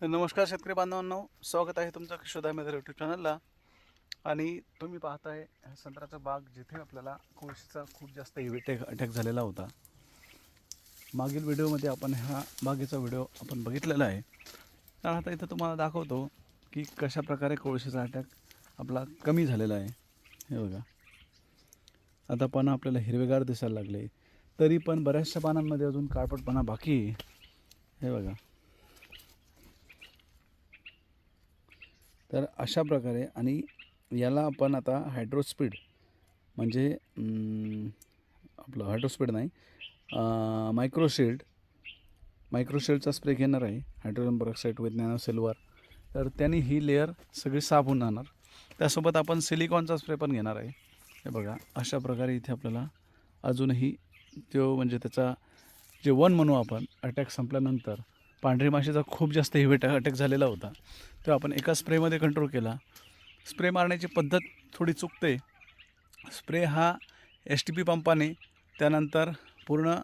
तर नमस्कार शेतकरी बांधवांनो स्वागत आहे तुमचं किशोदा मेधर यूट्यूब चॅनलला आणि तुम्ही पाहताय संत्र्याचा बाग जिथे आपल्याला कोळशीचा खूप जास्त अटॅक अटॅक झालेला होता. मागील व्हिडिओमध्ये आपण ह्या बागेचा व्हिडिओ आपण बघितलेला आहे. तर आता इथं तुम्हाला दाखवतो की कशा प्रकारे कोळशीचा अटॅक आपला कमी झालेला आहे. हे बघा. आता पानं आपल्याला हिरवेगार दिसायला लागले. तरी पण बऱ्याचशा पानांमध्ये अजून काळपटपणा बाकी आहे. हे बघा. तर अशा प्रकारे आणि याला आपण आता हायड्रोस्पीड म्हणजे आपलं हायड्रोस्पीड नाही मायक्रोशिल्ड मायक्रोशिल्डचा स्प्रे घेणार आहे hydrogen peroxide with nano silver. तर त्यांनी ही लेअर सगळी साफ होऊन जाणार. त्यासोबत आपण सिलिकॉनचा स्प्रे पण घेणार आहे. हे बघा अशा प्रकारे इथे आपल्याला अजूनही तो म्हणजे त्याचा जे वन म्हणू आपण अटॅक संपल्यानंतर पांढरी माशीचा खूप जास्त हिवेट अटॅक झालेला होता. तो आपण एका स्प्रेमध्ये कंट्रोल केला. स्प्रे मारण्याची पद्धत थोडी चुकते. स्प्रे हा एस टी पी पंपाने त्यानंतर पूर्ण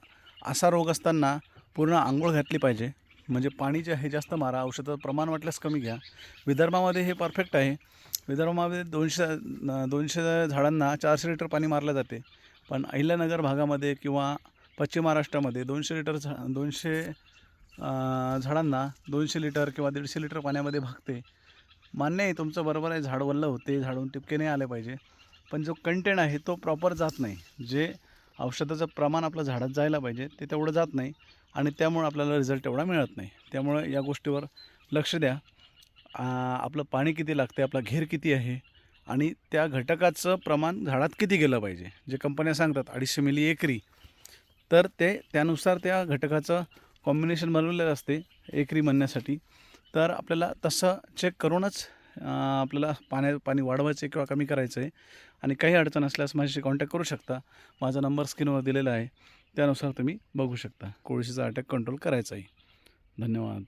असा रोग असताना पूर्ण आंघोळ घातली पाहिजे. म्हणजे पाणी जे आहे जास्त मारा औषधाचं प्रमाण वाटल्यास कमी घ्या. विदर्भामध्ये हे परफेक्ट आहे. विदर्भामध्ये दोनशे दोनशे झाडांना चारशे लिटर पाणी मारलं जाते. पण अहिल्यानगर भागामध्ये किंवा पश्चिम महाराष्ट्रामध्ये दोनशे लिटर झा दोनशे झाडांना दोनशे लिटर किंवा दीडशे लिटर पाण्यामध्ये भागते. मान्य आहे तुमचं बरोबर आहे झाड वल्लं होते झाडून टिपके नाही आले पाहिजे. पण जो कंटेंट आहे तो प्रॉपर जात नाही. जे औषधाचं प्रमाण आपलं झाडात जायला पाहिजे ते तेवढं जात नाही आणि त्यामुळं आपल्याला रिझल्ट एवढा मिळत नाही. त्यामुळं या गोष्टीवर लक्ष द्या. आपलं पाणी किती लागते आपला घेर किती आहे आणि त्या घटकाचं प्रमाण झाडात किती गेलं पाहिजे. जे कंपन्या सांगतात अडीचशे मिली एकरी. तर ते त्यानुसार त्या घटकाचं कॉम्बिनेशन बनवलेलं असते एकरी म्हणण्यासाठी. तर आपल्याला तसं चेक करूनच आपल्याला पाण्या पाणी वाढवायचं आहे किंवा कमी करायचं आहे आणि काही अडचण असल्यास माझ्याशी कॉन्टॅक्ट करू शकता. माझा नंबर स्क्रीनवर दिलेला आहे. त्यानुसार तुम्ही बघू शकता कोळशीचा अटॅक कंट्रोल करायचा आहे धन्यवाद.